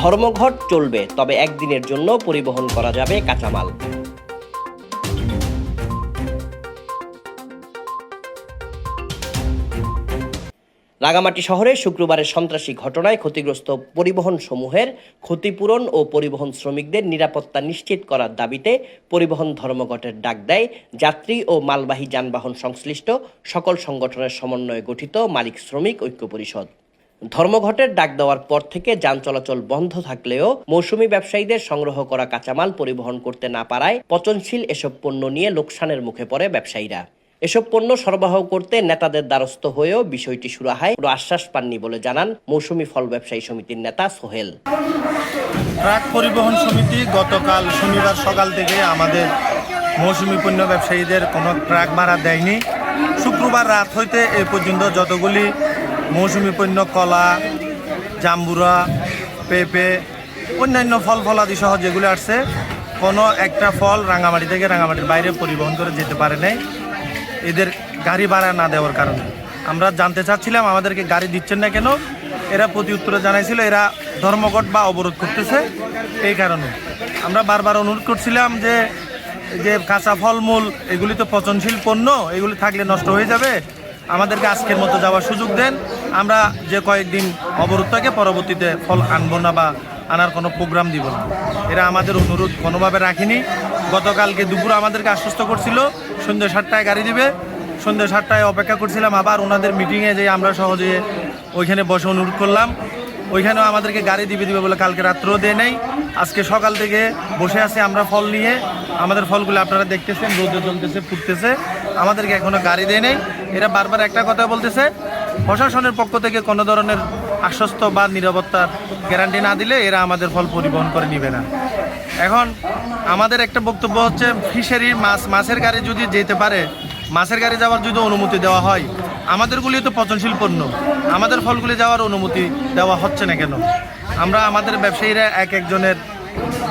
ধর্মঘট চলবে, তবে একদিনের জন্য পরিবহন করা যাবে কাঁচামাল। রাঙামাটি শহরে শুক্রবারের সন্ত্রাসী ঘটনায় ক্ষতিগ্রস্ত পরিবহন সমূহের ক্ষতিপূরণ ও পরিবহন শ্রমিকদের নিরাপত্তা নিশ্চিত করার দাবিতে পরিবহন ধর্মঘটের ডাক দেয় যাত্রী ও মালবাহী যানবাহন সংশ্লিষ্ট সকল সংগঠনের সমন্বয়ে গঠিত মালিক শ্রমিক ঐক্য পরিষদ। ধর্মঘটের ডাক দেওয়ার পর থেকে যান চলাচল বন্ধ থাকলেও মৌসুমি ব্যবসায়ীদের সংগ্রহ করা কাঁচামাল পরিবহন করতে না পারায় পচনশীল এসব পণ্য নিয়ে লোকসানের মুখে পড়ে ব্যবসায়ীরা। এসব পণ্য সরবরাহ করতে নেতাদের দ্বারস্থ হয়েও বিষয়টি সুরাহায় কোনো আশ্বাস পাননি বলে জানান মৌসুমি ফল ব্যবসায়ী সমিতির নেতা সোহেল। ট্রাক পরিবহন সমিতি গতকাল শনিবার সকাল থেকে আমাদের মৌসুমি পণ্য ব্যবসায়ীদের কোনো ট্রাক ভাড়া দেয়নি। শুক্রবার রাত হইতে এ পর্যন্ত যতগুলি মৌসুমি পণ্য, কলা, জাম্বুরা, পেঁপে, অন্যান্য ফল ফলাদি সহ যেগুলো আসছে, কোনো একটা ফল রাঙামাটি থেকে রাঙামাটির বাইরে পরিবহন করে যেতে পারে নাই। এদের গাড়ি ভাড়া না দেওয়ার কারণে। আমরা জানতে চাচ্ছিলাম, আমাদেরকে গাড়ি দিচ্ছেন না কেন? এরা প্রতি উত্তরে জানাইছিল, এরা ধর্মঘট বা অবরোধ করতেছে। এই কারণে। আমরা বারবার অনুরোধ করছিলাম যে যে কাঁচা ফলমূল, এগুলি তো পচনশীল পণ্য, এগুলি থাকলে নষ্ট হয়ে যাবে। আমাদেরকে আজকের মতো যাওয়ার সুযোগ দেন। আমরা যে কয়েকদিন অবরোধ থাকে, পরবর্তীতে ফল আনব না বা আনার কোনো প্রোগ্রাম দিব না। এরা আমাদের অনুরোধ কোনোভাবে রাখিনি। গতকালকে দুপুর আমাদেরকে আশ্বস্ত করছিল, সন্ধ্যে সাতটায় গাড়ি দিবে। সন্ধ্যে সাতটায় অপেক্ষা করছিলাম, আবার ওনাদের মিটিংয়ে যে আমরা সহজে ওইখানে বসে অনুরোধ করলাম। ওইখানেও আমাদেরকে গাড়ি দিবে দিবে বলে কালকে রাত্রেও দেয় নেই। আজকে সকাল থেকে বসে আছি আমরা ফল নিয়ে। আমাদের ফলগুলো আপনারা দেখতেছেন, রোদে চলতেছে ফুটতেছে। আমাদেরকে এখনও গাড়ি দেয় নেই। এরা বারবার একটা কথা বলতেছে প্রশাসনের পক্ষ থেকে কোনো ধরনের আশ্বস্ত বা নিরাপত্তার গ্যারান্টি না দিলে এরা আমাদের ফল পরিবহন করে নিবে না। এখন আমাদের একটা বক্তব্য হচ্ছে ফিশারির মাছ, মাছের গাড়ি যদি যেতে পারে, মাছের গাড়ি যাওয়ার যদি অনুমতি দেওয়া হয়, আমাদেরগুলি তো পচনশীল পণ্য, আমাদের ফলগুলি যাওয়ার অনুমতি দেওয়া হচ্ছে না কেন? আমরা আমাদের ব্যবসায়ীরা এক একজনের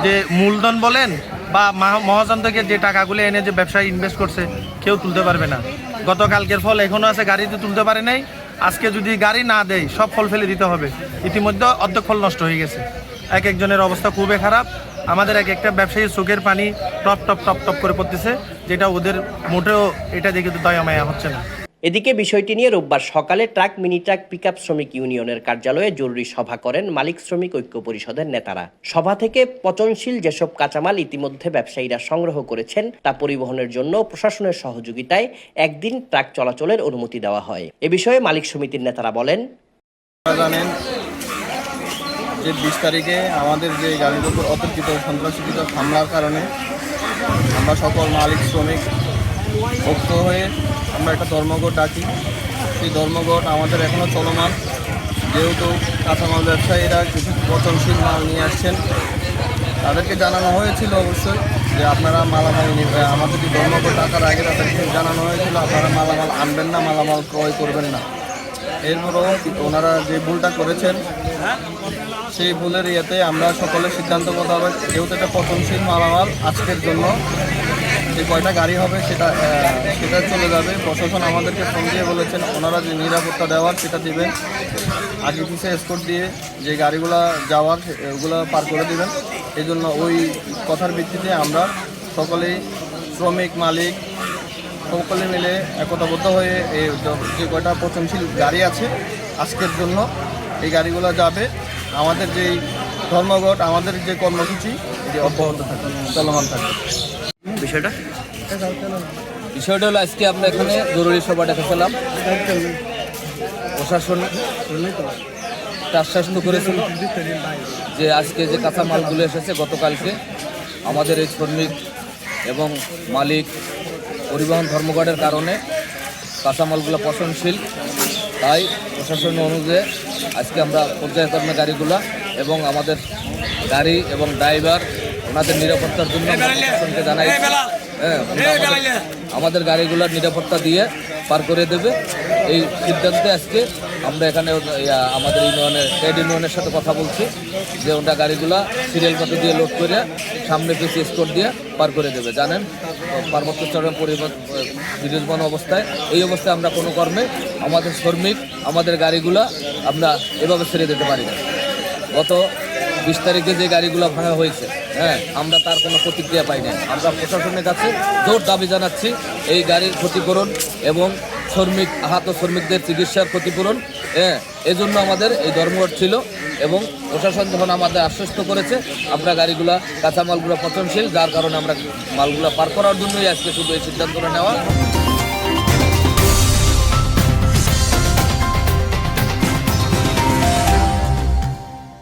যে মূলধন বলেন বা মহা- মহাজন থেকে যে টাকাগুলো এনে যে ব্যবসায় ইনভেস্ট করছে, কেউ তুলতে পারবে না। গতকালকের ফল এখনও আছে গাড়িতে তুলতে পারে নাই। আজকে যদি গাড়ি না দেয়, সব ফল ফেলে দিতে হবে। ইতিমধ্যে অর্ধেক ফল নষ্ট হয়ে গেছে। এক একজনের অবস্থা খুবই খারাপ। আমাদের এক একটা ব্যবসায়ী চোখের পানি টপ টপ টপ টপ করে পড়তেছে, যেটা ওদের মোটেও এটা দেখে তো দয়া মায়া হচ্ছে না। এদিকে বিষয়টি নিয়ে রোববার সকালে ট্রাক মিনি ট্রাক পিকআপ শ্রমিক ইউনিয়নের কার্যালয়ে জরুরি সভা করেন মালিক শ্রমিক ঐক্য পরিষদের নেতারা। সভা থেকে পচনশীল যেসব কাঁচামাল ইতিমধ্যে ব্যবসায়ীরা সংগ্রহ করেছেন, তা পরিবহনের জন্য প্রশাসনের সহযোগিতায় একদিন ট্রাক চলাচলের অনুমতি দেওয়া হয়। এ বিষয়ে মালিক সমিতির নেতারা বলেন, জানেন যে বিশ তারিখে আমাদের যে গাড়ির উপর অতর্কিত সন্ত্রাসকৃত হামলার কারণে আমরা সকল মালিক, শ্রমিক ভক্ত হয়ে আমরা একটা ধর্মঘট ডাকি সেই ধর্মঘট আমাদের এখনও চলমান। যেহেতু কাঁচামাল ব্যবসায়ীরা কিছু পচনশীল মাল নিয়ে আসছেন, তাদেরকে জানানো হয়েছিল অবশ্যই যে আপনারা মালামাল আমাদের যে ধর্মঘট ডাকার আগে তাদেরকে জানানো হয়েছিল, আপনারা মালামাল আনবেন না, মালামাল ক্রয় করবেন না। এরপরও ওনারা যে ভুলটা করেছেন, সেই ভুলের ইয়েতে আমরা সকলে সিদ্ধান্ত মোতাবেক, যেহেতু এটা পচনশীল মালামাল, আজকের জন্য যে কয়টা গাড়ি হবে সেটা সেটা চলে যাবে। প্রশাসন আমাদেরকে ফোন দিয়ে বলেছেন ওনারা যে নিরাপত্তা দেওয়ার সেটা দেবেন। আগে পিছিয়ে এসকোর্ট দিয়ে যে গাড়িগুলো যাওয়ার ওগুলো পার করে দেবেন। এই জন্য ওই কথার ভিত্তিতে আমরা সকলেই শ্রমিক মালিক সকলে মিলে একতাবদ্ধ হয়ে এই যে কয়টা পচনশীল গাড়ি আছে আজকের জন্য এই গাড়িগুলো যাবে। আমাদের যেই ধর্মঘট আমাদের যে কর্মসূচি এটি অব্যাহত থাকবে চলমান থাকবে বিষয়টা? বিষয়টা হলো আজকে আমরা এখানে জরুরি সভা ডেকেছিলাম। প্রশাসন আশ্বাস করেছিল যে আজকে যে কাঁচামালগুলো এসেছে গতকালকে, আমাদের এই শ্রমিক এবং মালিক, পরিবহন ধর্মঘটের কারণে কাঁচামালগুলো পচনশীল। তাই প্রশাসনের অনুযায়ী আজকে আমরা পর্যায়ক্রমে গাড়িগুলো এবং আমাদের গাড়ি এবং ড্রাইভার ওনাদের নিরাপত্তার জন্য প্রশাসনকে জানাই। হ্যাঁ আমাদের- গাড়িগুলোর নিরাপত্তা দিয়ে পার করে দেবে। এই সিদ্ধান্তে আজকে আমরা এখানে আমাদের ইউনিয়নের ট্রেড ইউনিয়নের সাথে কথা বলছি যে ওটা গাড়িগুলা সিরিয়াল মতো দিয়ে লোড করে সামনে পিছিয়ে স্কোর দিয়ে পার করে দেবে। জানেন পার্বত্য চরম বিরাজমান অবস্থায়। এই অবস্থায় আমরা কোনো কর্মে আমাদের শ্রমিক আমাদের গাড়িগুলা আমরা এভাবে ছেড়ে দিতে পারি না। গত বিশ তারিখে যে গাড়িগুলো ভাঙা হয়েছে হ্যাঁ আমরা তার কোনো প্রতিক্রিয়া পাই না আমরা প্রশাসনের কাছে জোর দাবি জানাচ্ছি এই গাড়ির ক্ষতিপূরণ এবং শ্রমিক, আহত শ্রমিকদের চিকিৎসার ক্ষতিপূরণ। হ্যাঁ এজন্য আমাদের এই ধর্মঘট ছিল এবং প্রশাসন যখন আমাদের আশ্বস্ত করেছে, আমরা গাড়িগুলা, কাঁচামালগুলো পচনশীল, যার কারণে আমরা মালগুলো পার করার জন্যই আজকে শুধু এই সিদ্ধান্তটা নেওয়া।